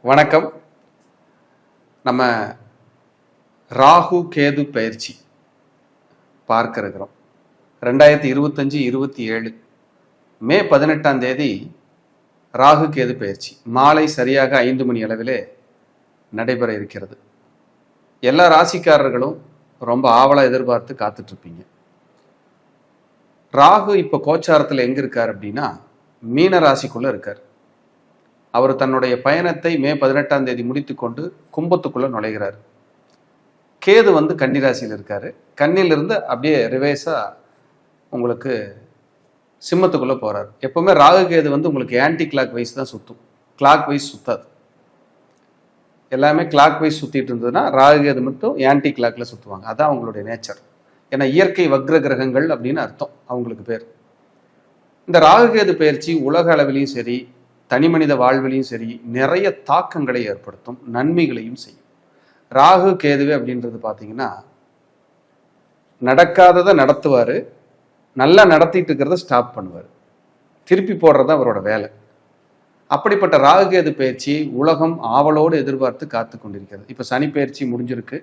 வணக்கம். நம்ம ராகு கேது பயிற்சி பார்க்க இருக்கிறோம். ரெண்டாயிரத்தி இருபத்தஞ்சி இருபத்தி ஏழு மே பதினெட்டாம் தேதி ராகு கேது பயிற்சி. மாலை சரியாக ஐந்து மணி அளவிலே நடைபெற இருக்கிறது. எல்லா ராசிக்காரர்களும் ரொம்ப ஆவலாக எதிர்பார்த்து காத்துட்ருப்பீங்க. ராகு இப்போ கோச்சாரத்தில் எங்கே இருக்கார் அப்படின்னா மீன ராசிக்குள்ளே இருக்கார். அவர் தன்னுடைய பயணத்தை மே பதினெட்டாம் தேதி முடித்துக்கொண்டு கும்பத்துக்குள்ளே நுழைகிறார். கேது வந்து கன்னிராசியில் இருக்கார். கண்ணிலிருந்து அப்படியே ரிவேஸாக உங்களுக்கு சிம்மத்துக்குள்ளே போகிறார் எப்போவுமே ராகு கேது வந்து உங்களுக்கு ஆன்டி கிளாக் வைஸ் தான் சுற்றும் கிளாக் வைஸ் சுத்தாது. எல்லாமே கிளாக் வைஸ் சுற்றிட்டு இருந்ததுன்னா ராகு கேது மட்டும் ஆன்டி கிளாக்ல சுற்றுவாங்க அதான் அவங்களுடைய நேச்சர் ஏன்னா இயற்கை வக்ர கிரகங்கள் அப்படின்னு அர்த்தம். அவங்களுக்கு பேர். இந்த ராகுகேது பயிற்சி உலக அளவிலையும் சரி தனி மனித வாழ்விலையும் சரி நிறைய தாக்கங்களை ஏற்படுத்தும் நன்மைகளையும் செய்யும். ராகு கேதுவே அப்படின்றது பார்த்தீங்கன்னா நடக்காததை நடத்துவார். நல்லா நடத்திட்டு இருக்கிறத ஸ்டாப் பண்ணுவார். திருப்பி போடுறது அவரோட வேலை. அப்படிப்பட்ட ராகுகேது பயிற்சி உலகம் ஆவலோடு எதிர்பார்த்து காத்து கொண்டிருக்கிறது. இப்போ சனி பயிற்சி முடிஞ்சிருக்கு.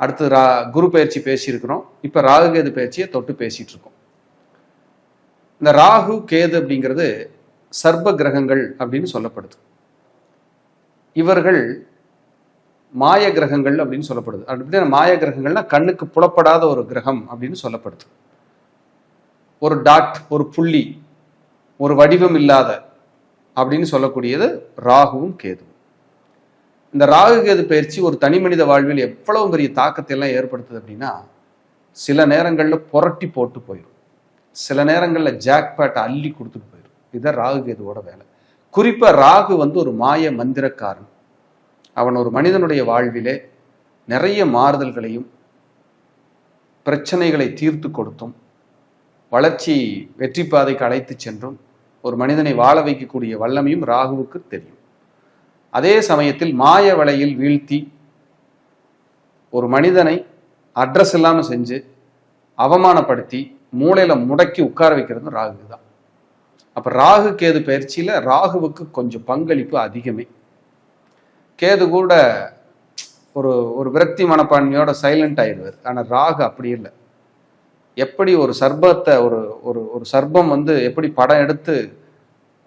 அடுத்து ரா குரு பயிற்சி பேசியிருக்கிறோம். இப்போ ராகுகேது பயிற்சியை தொட்டு பேசிட்டு இருக்கோம் இந்த ராகு கேது அப்படிங்கிறது சர்ப கிரகங்கள் அப்படின்னு சொல்லப்படுது. இவர்கள் மாய கிரகங்கள் அப்படின்னு சொல்லப்படுது. அப்படின்னா மாய கிரகங்கள்னா கண்ணுக்கு புலப்படாத ஒரு கிரகம் அப்படின்னு சொல்லப்படுது. ஒரு டாட் ஒரு புள்ளி ஒரு வடிவம் இல்லாத அப்படின்னு சொல்லக்கூடியது ராகுவும் கேதுவும். இந்த ராகு கேது பயிற்சி ஒரு தனி மனித வாழ்வில் எவ்வளவு பெரிய தாக்கத்தை எல்லாம் ஏற்படுத்துது அப்படின்னா சில நேரங்களில் புரட்டி போட்டு போயிடும் சில நேரங்களில் ஜாக்பேட் அள்ளி கொடுத்துட்டு போயிடும் இதுதான் ராகு கேதுவோட வேலை. குறிப்பாக ராகு வந்து ஒரு மாய மந்திரக்காரன். அவன் ஒரு மனிதனுடைய வாழ்விலே நிறைய மாறுதல்களையும் பிரச்சனைகளை தீர்த்து கொடுத்தும் வளர்ச்சி வெற்றி பாதைக்கு அழைத்து சென்றும் ஒரு மனிதனை வாழ வைக்கக்கூடிய வல்லமையும் ராகுவுக்கு தெரியும். அதே சமயத்தில் மாய வலையில் வீழ்த்தி ஒரு மனிதனை அட்ரஸ் இல்லாமல் செஞ்சு அவமானப்படுத்தி மூளையில முடக்கி உட்கார வைக்கிறது ராகு தான். அப்ப ராகு கேது பயிற்சியில ராகுவுக்கு கொஞ்சம் பங்களிப்பு அதிகமே. கேது கூட ஒரு ஒரு விரக்தி மனப்பான்மையோட சைலண்ட் ஆயிடுவார். ஆனால் ராகு அப்படி இல்லை. எப்படி ஒரு சர்பத்தை ஒரு ஒரு ஒரு சர்பம் வந்து எப்படி படம் எடுத்து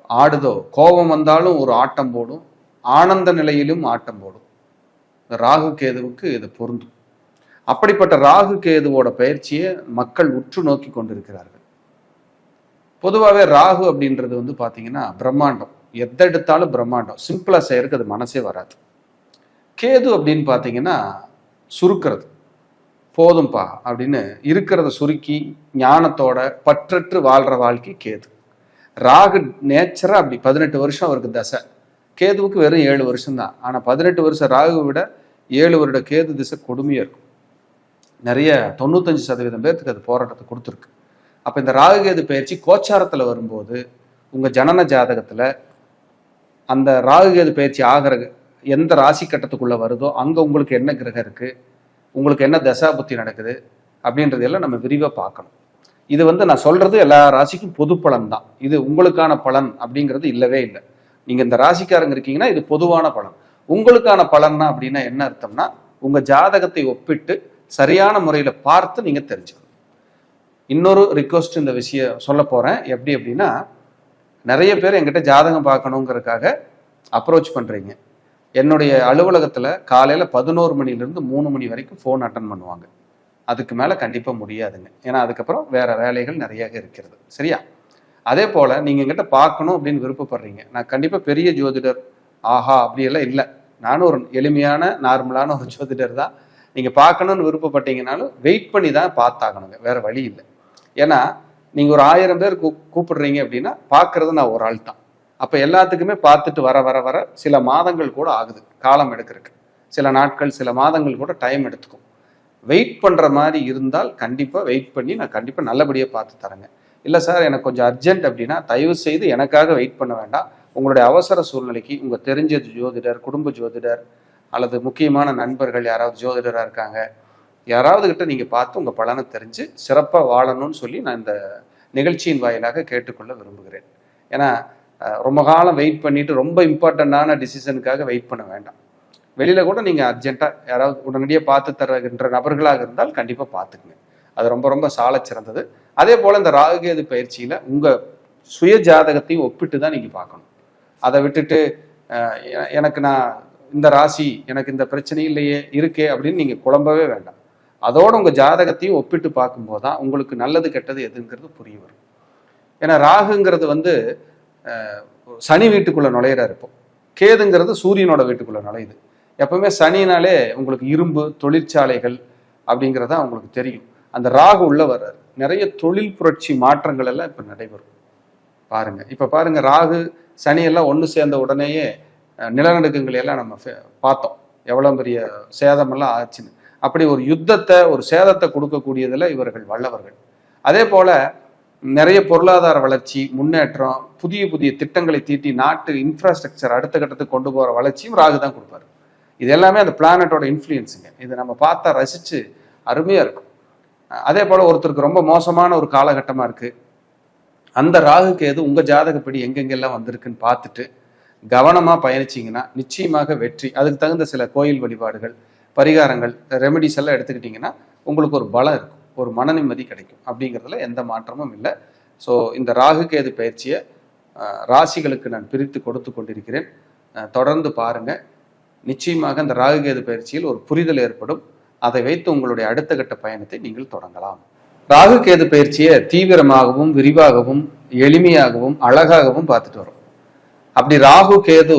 ஆடுதோ கோபம் வந்தாலும் ஒரு ஆட்டம் போடும் ஆனந்த நிலையிலும் ஆட்டம் போடும். ராகு கேதுவுக்கு இது பொருந்தும். அப்படிப்பட்ட ராகு கேதுவோட பயிற்சியை மக்கள் உற்று நோக்கி கொண்டிருக்கிறார்கள். பொதுவாகவே ராகு அப்படின்றது வந்து பார்த்தீங்கன்னா பிரம்மாண்டம். எதை எடுத்தாலும் பிரம்மாண்டம். சிம்பிளாக செய்யறதுக்கு அது மனசே வராது. கேது அப்படின்னு பார்த்தீங்கன்னா சுருக்கிறது. போதும்பா அப்படின்னு இருக்கிறத சுருக்கி ஞானத்தோட பற்றற்று வாழ்ற வாழ்க்கை கேது. ராகு நேச்சராக அப்படி பதினெட்டு வருஷம் அவருக்கு தசை. கேதுவுக்கு வெறும் ஏழு வருஷம்தான். ஆனால் பதினெட்டு வருஷம் ராகுவை விட ஏழு வருட கேது திசை கொடுமையாக இருக்கும். நிறைய தொண்ணூத்தஞ்சு சதவீதம் பேர்த்துக்கு அது போராட்டத்தை கொடுத்துருக்கு. அப்போ இந்த ராகுகேது பயிற்சி கோச்சாரத்தில் வரும்போது உங்கள் ஜனன ஜாதகத்தில் அந்த ராகுகேது பயிற்சி ஆகிற எந்த ராசி கட்டத்துக்குள்ளே வருதோ அங்கே உங்களுக்கு என்ன கிரகம் இருக்குது உங்களுக்கு என்ன தசா புத்தி நடக்குது அப்படின்றதெல்லாம் நம்ம விரிவாக பார்க்கணும். இது வந்து நான் சொல்றது எல்லா ராசிக்கும் பொது பலன் தான். இது உங்களுக்கான பலன் அப்படிங்கிறது இல்லவே இல்லை. நீங்க இந்த ராசிக்காரங்க இருக்கீங்கன்னா இது பொதுவான பலன். உங்களுக்கான பலன்னா அப்படின்னா என்ன அர்த்தம்னா உங்க ஜாதகத்தை ஒப்பிட்டு சரியான முறையில பார்த்து நீங்க தெரிஞ்சுக்கணும். இன்னொரு ரிக்வஸ்ட் இந்த விஷயம் சொல்ல போறேன். எப்படி அப்படின்னா நிறைய பேர் என்கிட்ட ஜாதகம் பார்க்கணுங்கிறதுக்காக அப்ரோச் பண்றீங்க. என்னுடைய அலுவலகத்தில் காலையில் பதினோரு மணிலேருந்து மூணு மணி வரைக்கும் ஃபோன் அட்டன் பண்ணுவாங்க. அதுக்கு மேலே கண்டிப்பாக முடியாதுங்க. ஏன்னா அதுக்கப்புறம் வேறு வேலைகள் நிறைய இருக்கிறது. சரியா? அதே போல் நீங்கள் எங்கிட்ட பார்க்கணும் அப்படின்னு விருப்பப்படுறீங்க. நான் கண்டிப்பாக பெரிய ஜோதிடர் ஆஹா அப்படியெல்லாம் இல்லை. நானும் ஒரு எளிமையான நார்மலான ஒரு ஜோதிடர் தான். நீங்கள் பார்க்கணும்னு விருப்பப்பட்டீங்கனாலும் வெயிட் பண்ணி தான் பார்த்தாகணுங்க. வேறு வழி இல்லை. ஏன்னா நீங்கள் ஒரு ஆயிரம் பேர் கூ கூப்பிடுறீங்க அப்படின்னா பார்க்குறது நான் ஒரு ஆள் தான் அப்ப எல்லாத்துக்குமே பார்த்துட்டு வர வர வர சில மாதங்கள் கூட ஆகுது. காலம் எடுக்கிறதுக்கு. சில நாட்கள் சில மாதங்கள் கூட டைம் எடுத்துக்கும். வெயிட் பண்ணுற மாதிரி இருந்தால் கண்டிப்பாக வெயிட் பண்ணி நான் கண்டிப்பாக நல்லபடியாக பார்த்து தரேங்க. இல்லை சார் எனக்கு கொஞ்சம் அர்ஜென்ட் அப்படின்னா தயவு செய்து எனக்காக வெயிட் பண்ண வேண்டாம். உங்களுடைய அவசர சூழ்நிலைக்கு உங்கள் தெரிஞ்ச ஜோதிடர் குடும்ப ஜோதிடர் அல்லது முக்கியமான நண்பர்கள் யாராவது ஜோதிடராக இருக்காங்க யாராவது கிட்ட நீங்கள் பார்த்து உங்கள் பலனை தெரிஞ்சு சிறப்பாக வாழணும்னு சொல்லி நான் இந்த நிகழ்ச்சியின் வாயிலாக கேட்டுக்கொள்ள விரும்புகிறேன். ஏன்னா ரொம்ப காலம் வெயிட் பண்ணிட்டு ரொம்ப இம்பார்ட்டண்ட்டான டிசிஷனுக்காக வெயிட் பண்ண வேண்டாம். வெளியில் கூட நீங்கள் அர்ஜென்ட்டாக யாராவது உடனடியாக பார்த்து தருகின்ற நபர்களாக இருந்தால் கண்டிப்பாக பார்த்துக்குங்க. அது ரொம்ப ரொம்ப சாலச் சிறந்தது. அதே போல் இந்த ராகுகேது பயிற்சியில் உங்கள் சுய ஜாதகத்தையும் ஒப்பிட்டு தான் நீங்கள் பார்க்கணும். அதை விட்டுட்டு எனக்கு நான் இந்த ராசி எனக்கு இந்த பிரச்சனை இல்லையே இருக்கே அப்படின்னு நீங்கள் குழம்பவே வேண்டாம். அதோட உங்கள் ஜாதகத்தையும் ஒப்பிட்டு பார்க்கும்போது தான் உங்களுக்கு நல்லது கெட்டது எதுங்கிறது புரிய வரும். ஏன்னா ராகுங்கிறது வந்து சனி வீட்டுக்குள்ள நுழையிறாரு இப்போ கேதுங்கிறது சூரியனோட வீட்டுக்குள்ள நுழையுது. எப்பவுமே சனினாலே உங்களுக்கு இரும்பு தொழிற்சாலைகள் அப்படிங்கிறதா உங்களுக்கு தெரியும். அந்த ராகு உள்ள வர்றாரு. நிறைய தொழில் புரட்சி மாற்றங்கள் எல்லாம் இப்போ நடைபெறும். பாருங்க. இப்போ பாருங்க ராகு சனி எல்லாம் ஒன்று சேர்ந்த உடனேயே நிலநடுக்கங்களை எல்லாம் நம்ம ஃபே- பார்த்தோம். எவ்வளோ பெரிய சேதமெல்லாம் ஆச்சுன்னு. அப்படி ஒரு யுத்தத்தை ஒரு சேதத்தை கொடுக்கக்கூடியதில் இவர்கள் வல்லவர்கள். அதே போல நிறைய பொருளாதார வளர்ச்சி முன்னேற்றம் புதிய புதிய திட்டங்களை தீட்டி நாட்டு இன்ஃப்ராஸ்ட்ரக்சர் அடுத்த கட்டத்துக்கு கொண்டு போகிற வளர்ச்சியும் ராகு தான் கொடுப்பாரு. இது எல்லாமே அந்த பிளானட்டோட இன்ஃப்ளூயன்ஸுங்க இது நம்ம பார்த்தா ரசித்து அருமையாக இருக்கும். அதே போல் ஒருத்தருக்கு ரொம்ப மோசமான ஒரு காலகட்டமாக இருக்குது அந்த ராகு கேது உங்கள் ஜாதகப்படி எங்கெங்கெல்லாம் வந்திருக்குன்னு பார்த்துட்டு கவனமாக பயணிச்சிங்கன்னா நிச்சயமாக வெற்றி. அதுக்கு தகுந்த சில கோயில் வழிபாடுகள் பரிகாரங்கள் ரெமெடிஸ் எல்லாம் எடுத்துக்கிட்டிங்கன்னா உங்களுக்கு ஒரு பலம் இருக்கும். ஒரு மன நிம்மதி கிடைக்கும். அப்படிங்கிறதுல எந்த மாற்றமும் இல்லை. ஸோ இந்த ராகு கேது பயிற்சியை ராசிகளுக்கு நான் பிரித்து கொடுத்து கொண்டிருக்கிறேன். தொடர்ந்து பாருங்க. நிச்சயமாக இந்த ராகு கேது பயிற்சியில் ஒரு புரிதல் ஏற்படும். அதை வைத்து உங்களுடைய அடுத்த கட்ட பயணத்தை நீங்கள் தொடங்கலாம். ராகு கேது பயிற்சியை தீவிரமாகவும் விரிவாகவும் எளிமையாகவும் அழகாகவும் பார்த்துட்டு வரோம். அப்படி ராகு கேது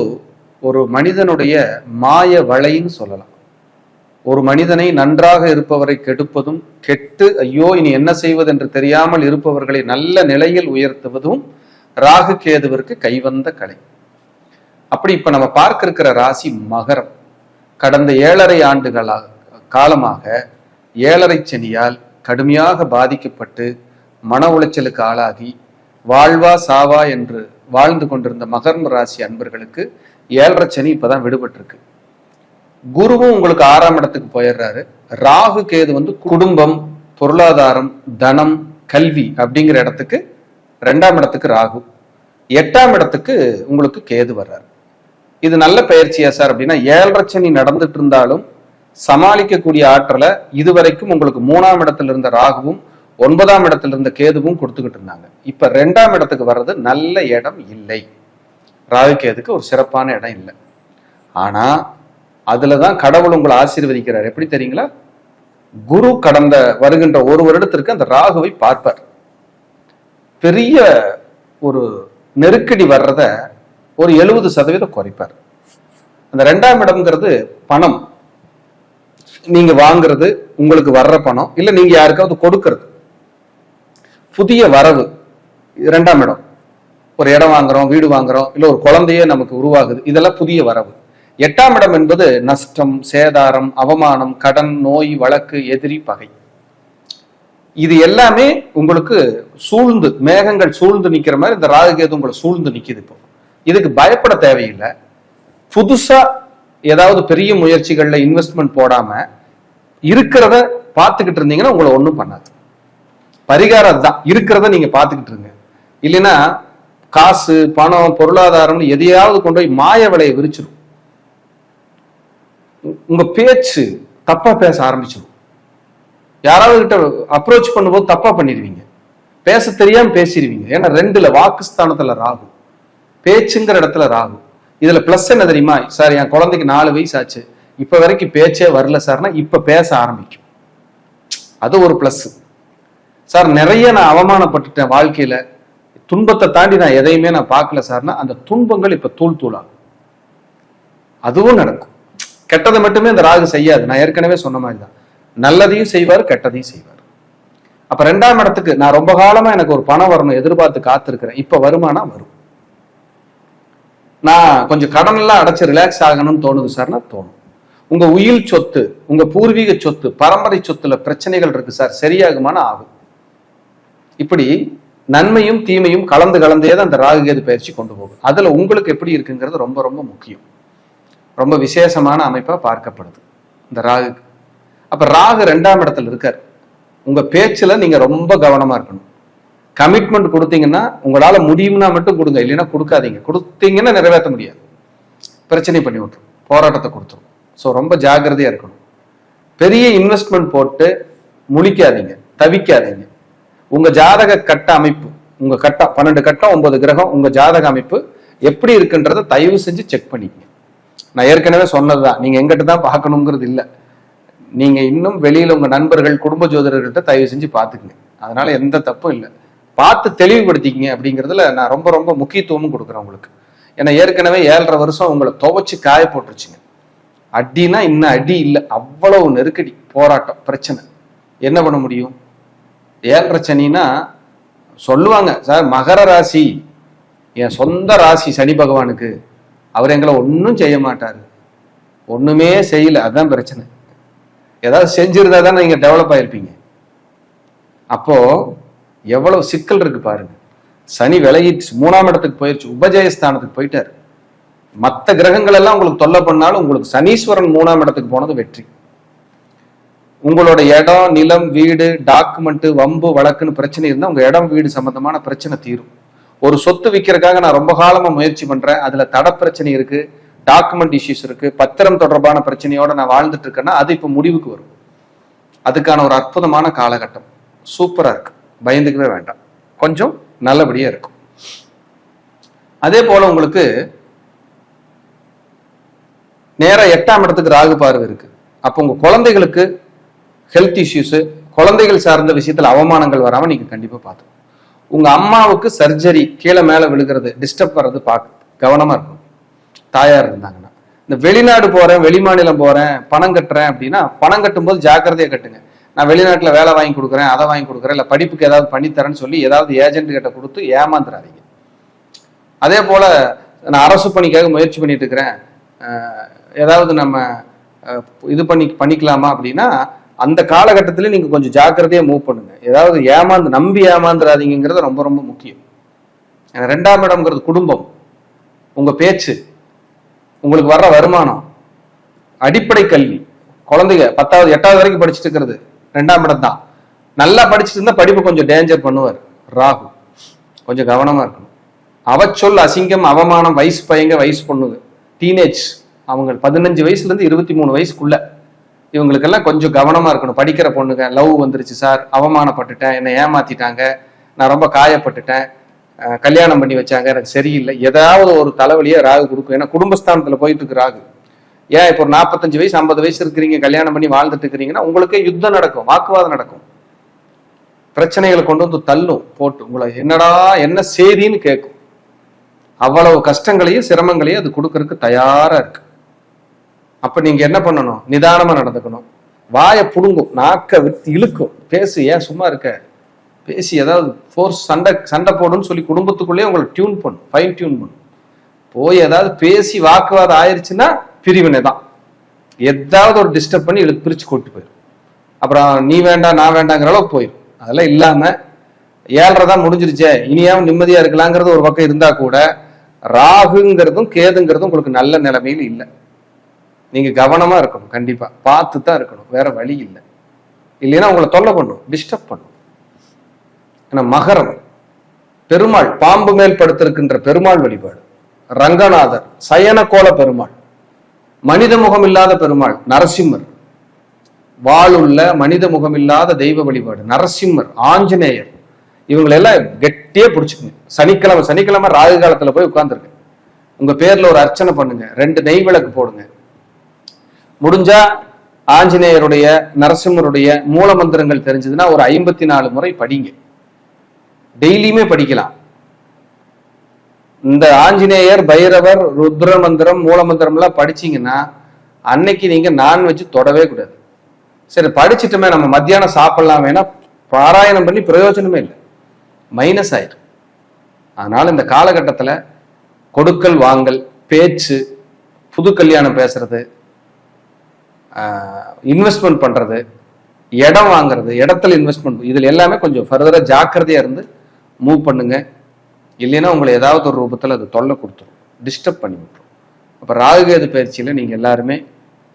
ஒரு மனிதனுடைய மாய வலைன்னு சொல்லலாம். ஒரு மனிதனை நன்றாக இருப்பவரை கெடுப்பதும் கெட்டு ஐயோ இனி என்ன செய்வது என்று தெரியாமல் இருப்பவர்களை நல்ல நிலையில் உயர்த்துவதும் ராகு கேதுவிற்கு கைவந்த கலை. அப்படி இப்ப நம்ம பார்க்க இருக்கிற ராசி மகரம். கடந்த ஏழரை ஆண்டுகளாக காலமாக ஏழரை சனியால் கடுமையாக பாதிக்கப்பட்டு மன உளைச்சலுக்கு ஆளாகி வாழ்வா சாவா என்று வாழ்ந்து கொண்டிருந்த மகரம் ராசி அன்பர்களுக்கு ஏழரை சனி இப்பதான் விடுபட்டிருக்கு. குருவும் உங்களுக்கு ஆறாம் இடத்துக்கு போயிடுறாரு. ராகு கேது வந்து குடும்பம் பொருளாதாரம் தனம் கல்வி அப்படிங்கிற இடத்துக்கு ரெண்டாம் இடத்துக்கு ராகு. எட்டாம் இடத்துக்கு உங்களுக்கு கேது வர்றார். இது நல்ல பயிற்சியா சார் அப்படின்னா ஏழரை சனி நடந்துட்டு இருந்தாலும் சமாளிக்கக்கூடிய ஆற்றலை இதுவரைக்கும் உங்களுக்கு மூணாம் இடத்துல இருந்த ராகுவும் ஒன்பதாம் இடத்துல இருந்த கேதுவும் கொடுத்துக்கிட்டு இருந்தாங்க. இப்ப ரெண்டாம் இடத்துக்கு வர்றது நல்ல இடம் இல்லை. ராகு கேதுக்கு ஒரு சிறப்பான இடம் இல்லை. ஆனா அதுலதான் கடவுள் உங்களை ஆசீர்வதிக்கிறார். எப்படி தெரியுங்களா? குரு கடந்த வருகின்ற ஒரு வருடத்திற்கு அந்த ராகுவை பார்ப்பார். பெரிய ஒரு நெருக்கடி வர்றத ஒரு எழுபது சதவீதம் குறைப்பார். அந்த ரெண்டாம் இடம்ங்கிறது பணம். நீங்க வாங்குறது உங்களுக்கு வர்ற பணம் இல்லை நீங்க யாருக்காவது கொடுக்கறது. புதிய வரவு இரண்டாம் இடம். ஒரு இடம் வாங்குறோம் வீடு வாங்குறோம் இல்லை ஒரு குழந்தையே நமக்கு உருவாகுது இதெல்லாம் புதிய வரவு. எட்டாம் இடம் என்பது நஷ்டம் சேதாரம் அவமானம் கடன் நோய் வழக்கு எதிரி பகை. இது எல்லாமே உங்களுக்கு சூழ்ந்து மேகங்கள் சூழ்ந்து நிக்கிற மாதிரி இந்த ராகுகேது உங்களை சூழ்ந்து நிற்கிது இப்போ. இதுக்கு பயப்பட தேவையில்லை. புதுசா ஏதாவது பெரிய முயற்சிகள்ல இன்வெஸ்ட்மெண்ட் போடாம இருக்கிறத பார்த்துக்கிட்டு இருந்தீங்கன்னா உங்களை ஒன்றும் பண்ணாது. பரிகாரம் அதுதான். இருக்கிறத நீங்க பார்த்துக்கிட்டு இருங்க. இல்லைன்னா காசு பணம் பொருளாதாரம்னு எதையாவது கொண்டு போய் மாய விலையை விரிச்சிடும் உங்க பேச்சு தப்பா பேச ஆரம்பிச்சிடும் யாராவது கிட்ட அப்ரோச் பண்ணும்போது தப்பா பண்ணிடுவீங்க. பேச தெரியாம பேசிடுவீங்க. ஏன்னா ரெண்டுல வாக்குஸ்தானத்துல ராகு. பேச்சுங்கிற இடத்துல ராகு. இதுல பிளஸ் என்ன தெரியுமா? சார் என் குழந்தைக்கு நாலு வயசு ஆச்சு. இப்ப வரைக்கும் பேச்சே வரல சார்னா இப்ப பேச ஆரம்பிக்கும். அது ஒரு பிளஸ் சார் நிறைய நான் அவமானப்பட்டுட்டேன் வாழ்க்கையில. துன்பத்தை தாண்டி நான் எதையுமே நான் பார்க்கல சார்னா அந்த துன்பங்கள் இப்ப தூள் தூளாகும். அதுவும் நடக்கும். கெட்டதை மட்டுமே இந்த ராகு செய்யாது. நான் ஏற்கனவே சொன்ன மாதிரி தான் நல்லதையும் செய்வார் கெட்டதையும் செய்வார். அப்ப ரெண்டாம் இடத்துக்கு நான் ரொம்ப காலமா எனக்கு ஒரு பணம் வரணும் எதிர்பார்த்து காத்திருக்கிறேன். இப்ப வருமானா வரும். நான் கொஞ்சம் கடன் எல்லாம் அடைச்சு ரிலாக்ஸ் ஆகணும்னு தோணுது சார்னா தோணும். உங்க உயில் சொத்து உங்க பூர்வீக சொத்து பரம்பரை சொத்துல பிரச்சனைகள் இருக்கு சார் சரியாகுமான ஆகும். இப்படி நன்மையும் தீமையும் கலந்து கலந்தே தான் அந்த ராகுகேது பயிற்சி கொண்டு போகும் அதுல உங்களுக்கு எப்படி இருக்குங்கிறது ரொம்ப ரொம்ப முக்கியம். ரொம்ப விசேஷமான அமைப்பா பார்க்கப்படுது. இந்த ராகு அப்ப ராகு ரெண்டாம் இடத்துல இருக்கார். உங்க பேச்சுல நீங்க ரொம்ப கவனமா இருக்கணும். கமிட்மெண்ட் கொடுத்தீங்கன்னா உங்களால முடியும்னா மட்டும் கொடுங்க. இல்லைன்னா கொடுக்காதீங்க. கொடுத்தீங்கன்னா நிறைவேற்ற முடியாது. பிரச்சனை பண்ணி விட்டுரும். போராட்டத்தை கொடுத்துரும். ஸோ ரொம்ப ஜாகிரதையா இருக்கணும். பெரிய இன்வெஸ்ட்மெண்ட் போட்டு முழிக்காதீங்க. தவிக்காதீங்க. உங்க ஜாதக கட்ட அமைப்பு உங்க கட்டம் பன்னெண்டு கட்டம் ஒன்பது கிரகம் உங்க ஜாதக அமைப்பு எப்படி இருக்குன்றத தயவு செஞ்சு செக் பண்ணிக்கங்க. நான் ஏற்கனவே சொன்னதுதான். நீங்க எங்கிட்ட தான் பார்க்கணுங்கிறது இல்லை. நீங்க இன்னும் வெளியில உங்க நண்பர்கள் குடும்ப ஜோதிடர்கள்ட்ட தயவு செஞ்சு பார்த்துக்குங்க. அதனால எந்த தப்பும் இல்லை. பார்த்து தெளிவுபடுத்திக்கங்க அப்படிங்கிறதுல நான் ரொம்ப ரொம்ப முக்கியத்துவமும் கொடுக்குறேன் உங்களுக்கு. ஏன்னா ஏற்கனவே ஏழரை வருஷம் உங்களை துவைச்சு காய போட்டுருச்சுங்க. அடினா இன்னும் அடி இல்லை. அவ்வளவு நெருக்கடி போராட்டம் பிரச்சனை. என்ன பண்ண முடியும்? ஏழரை சனின்னா சொல்லுவாங்க சார் மகர ராசி. என் சொந்த ராசி சனி பகவானுக்கு. அவர் எங்களை ஒன்றும் செய்ய மாட்டார். ஒண்ணுமே செய்யல. அதுதான் பிரச்சனை. ஏதாவது செஞ்சிருந்தா தான் நீங்க டெவலப் ஆயிருப்பீங்க. அப்போ எவ்வளவு சிக்கல் இருக்கு பாருங்க. சனி விலகிடுச்சு மூணாம் இடத்துக்கு போயிருச்சு உபஜயஸ்தானத்துக்கு போயிட்டாரு. மற்ற கிரகங்கள் எல்லாம் உங்களுக்கு தொல்லை பண்ணாலும் உங்களுக்கு சனீஸ்வரன் மூணாம் இடத்துக்கு போனது வெற்றி. உங்களோட இடம் நிலம் வீடு டாக்குமெண்ட் வம்பு வழக்குன்னு பிரச்சனை இருந்தால் உங்க இடம் வீடு சம்பந்தமான பிரச்சனை தீரும். ஒரு சொத்து விற்கிறதுக்காக நான் ரொம்ப காலமா முயற்சி பண்றேன் அதுல தட பிரச்சனை இருக்கு டாக்குமெண்ட் இஷ்யூஸ் இருக்கு. பத்திரம் தொடர்பான பிரச்சனையோட நான் வாழ்ந்துட்டு இருக்கேன்னா அது இப்ப முடிவுக்கு வரும். அதுக்கான ஒரு அற்புதமான காலகட்டம். சூப்பரா இருக்கு. பயந்துக்கவே வேண்டாம். கொஞ்சம் நல்லபடியா இருக்கும். அதே போல உங்களுக்கு நேரம் எட்டாம் இடத்துக்கு ராகு பார்வை இருக்கு. அப்போ உங்க குழந்தைகளுக்கு ஹெல்த் இஷ்யூஸ் குழந்தைகள் சார்ந்த விஷயத்துல அவமானங்கள் வராம நீங்க கண்டிப்பா பார்த்து உங்க அம்மாவுக்கு சர்ஜரி கீழே மேல விழுகிறது டிஸ்டர்ப் வர்றது பார்க்க கவனமா இருக்கும் தாயார் இருந்தாங்கன்னா. இந்த வெளிநாடு போறேன் வெளிமாநிலம் போறேன் பணம் கட்டுறேன் அப்படின்னா பணம் கட்டும்போது ஜாக்கிரதையை கட்டுங்க. நான் வெளிநாட்டுல வேலை வாங்கி கொடுக்குறேன் அதை வாங்கி கொடுக்குறேன் இல்ல படிப்புக்கு ஏதாவது பண்ணித்தரேன்னு சொல்லி ஏதாவது ஏஜென்ட் கிட்ட கொடுத்து ஏமாந்துடாதீங்க அதே போல நான் அரசு பணிக்காக முயற்சி பண்ணிட்டு இருக்கிறேன். ஏதாவது நம்ம இது பண்ணி பண்ணிக்கலாமா அப்படின்னா அந்த காலகட்டத்தில் நீங்க கொஞ்சம் ஜாக்கிரதையா மூவ் பண்ணுங்க. ஏதாவது ஏமாந்து நம்பி ஏமாந்துடாதீங்கிறது ரொம்ப ரொம்ப முக்கியம். ரெண்டாம் இடம்ங்கிறது குடும்பம். உங்க பேச்சு. உங்களுக்கு வர்ற வருமானம் அடிப்படை கல்வி. குழந்தைங்க பத்தாவது எட்டாவது வரைக்கும் படிச்சுட்டு இருக்கிறது. ரெண்டாம் இடம் தான் நல்லா படிச்சுட்டு இருந்தா படிப்பு கொஞ்சம் டேஞ்சர் பண்ணுவார். ராகு கொஞ்சம் கவனமா இருக்கணும். அவச்சொல் அசிங்கம் அவமானம் வயசு பையங்க வயசு பொண்ணுங்க. டீனேஜ் அவங்க பதினஞ்சு வயசுல இருந்து இருபத்தி மூணு வயசுக்குள்ள. இவங்களுக்கெல்லாம் கொஞ்சம் கவனமா இருக்கணும். படிக்கிற பொண்ணுங்க லவ் வந்துருச்சு சார் அவமானப்பட்டுட்டேன் என்னை ஏமாத்திட்டாங்க நான் ரொம்ப காயப்பட்டுட்டேன் கல்யாணம் பண்ணி வச்சாங்க. எனக்கு சரியில்லை. ஏதாவது ஒரு தலைவலியை ராகு கொடுக்கும் ஏன்னா குடும்பஸ்தானத்தில் போயிட்டு இருக்கு ராகு. ஏன் இப்போ ஒரு நாற்பத்தஞ்சு வயசு ஐம்பது வயசு இருக்கிறீங்க கல்யாணம் பண்ணி வாழ்ந்துட்டு இருக்கிறீங்கன்னா உங்களுக்கே யுத்தம் நடக்கும் வாக்குவாதம் நடக்கும். பிரச்சனைகளை கொண்டு வந்து தள்ளும் போட்டு. உங்களை என்னடா என்ன செய்தின்னு கேட்கும். அவ்வளவு கஷ்டங்களையும் சிரமங்களையும் அது கொடுக்கறதுக்கு தயாரா இருக்கு. அப்ப நீங்க என்ன பண்ணணும்? நிதானமா நடந்துக்கணும். வாயை புடுங்கும் நாக்க இழுக்கும். பேசு ஏன் சும்மா இருக்க? பேசி ஏதாவது ஃபோர்ஸ் சண்டை சண்டை போடுன்னு சொல்லி குடும்பத்துக்குள்ளேயே உங்களை டியூன் பண்ணும் ஃபைன் டியூன் பண்ணும் போய் ஏதாவது பேசி வாக்குவாதம் ஆயிடுச்சுன்னா பிரிவினை தான் எதாவது ஒரு டிஸ்டர்ப் பண்ணி இழுத்து பிரித்து கூட்டு போயிடும் அப்புறம் நீ வேண்டாம் நான் வேண்டாங்கிற அளவுக்கு போயிடும் அதெல்லாம் இல்லாமல் ஏழரை தான் முடிஞ்சிருச்சே இனியாவும் நிம்மதியாக இருக்கலாங்கிறது ஒரு பக்கம் இருந்தால் கூட ராகுங்கிறதும் கேதுங்கிறதும் உங்களுக்கு நல்ல நிலைமையில் இல்லை. நீங்கள் கவனமாக இருக்கணும் கண்டிப்பாக பார்த்து தான் இருக்கணும் வேற வழி இல்லை. இல்லைன்னா உங்களை தொல்லை பண்ணும் டிஸ்டர்ப் பண்ணும். ஏன்னா மகரம் பெருமாள் பாம்பு மேல் படுத்திருக்கின்ற பெருமாள் வழிபாடு. ரங்கநாதர் சயனகோல பெருமாள். மனித முகம் இல்லாத பெருமாள் நரசிம்மர். வாளுள்ள மனித முகம் இல்லாத தெய்வ வழிபாடு நரசிம்மர் ஆஞ்சநேயர். இவங்களெல்லாம் கெட்டியே பிடிச்சுக்குங்க. சனிக்கிழமை சனிக்கிழமை ராகு காலத்துல போய் உட்கார்ந்துருங்க. உங்க பேர்ல ஒரு அர்ச்சனை பண்ணுங்க. ரெண்டு நெய் விளக்கு போடுங்க. முடிஞ்சா ஆஞ்சநேயருடைய நரசிம்மருடைய மூல மந்திரங்கள் தெரிஞ்சதுன்னா ஒரு ஐம்பத்தி நாலு முறை படிங்க. டெய்லியுமே படிக்கலாம். இந்த ஆஞ்சநேயர் பைரவர் ருத்ர மந்திரம் மூல மந்திரம்லாம் படிச்சீங்கன்னா அன்னைக்கு நீங்க நான்வெஜ் தொடவே கூடாது. சரி படிச்சுட்டுமே நம்ம மத்தியானம் சாப்பிடலாம் வேணா பாராயணம் பண்ணி பிரயோஜனமே இல்லை. மைனஸ் ஆயிரும். அதனால இந்த காலகட்டத்தில் கொடுக்கல் வாங்கல் பேச்சு புது கல்யாணம் பேசுறது இன்வெஸ்ட்மெண்ட் பண்றது இடம் வாங்குறது இடத்துல இன்வெஸ்ட்மெண்ட் இதில் எல்லாமே கொஞ்சம் ஃபர்தராக ஜாக்கிரதையா இருந்து மூவ் பண்ணுங்க. இல்லைன்னா உங்களை ஏதாவது ஒரு ரூபத்தில் அது தொல்லை கொடுத்துரும். டிஸ்டர்ப் பண்ணி விட்டுரும். அப்போ ராகுகேது பயிற்சியில் நீங்கள் எல்லாருமே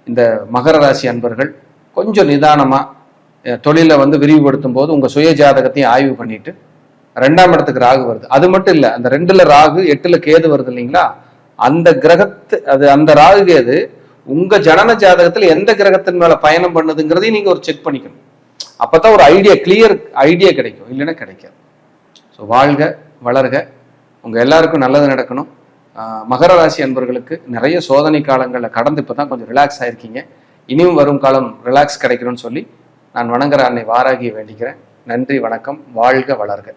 இந்த மகர ராசி அன்பர்கள் கொஞ்சம் நிதானமாக தொழிலை வந்து விரிவுபடுத்தும் போது உங்கள் சுய ஜாதகத்தையும் ஆய்வு பண்ணிட்டு ரெண்டாம் இடத்துக்கு ராகு வருது. அது மட்டும் இல்லை அந்த ரெண்டுல ராகு எட்டுல கேது வருது இல்லைங்களா? அந்த கிரகத்து அது அந்த ராகு கேது உங்க ஜனன ஜாதகத்தில் எந்த கிரகத்தின் மேல பயணம் பண்ணுதுங்கிறதையும் நீங்க ஒரு செக் பண்ணிக்கணும். அப்பதான் ஒரு ஐடியா கிளியர் ஐடியா கிடைக்கும். இல்லைன்னா கிடைக்காது. ஸோ வாழ்க வளர்க. உங்கள் எல்லாருக்கும் நல்லது நடக்கணும். மகர ராசி அன்பர்களுக்கு நிறைய சோதனை காலங்களில் கடந்து இப்போ தான் கொஞ்சம் ரிலாக்ஸ் ஆகிருக்கீங்க இனியும் வரும் காலம் ரிலாக்ஸ் கிடைக்கணும்னு சொல்லி நான் வணங்குற அன்னை வாராகியை வேண்டிக்கிறேன். நன்றி வணக்கம். வாழ்க வளர்க.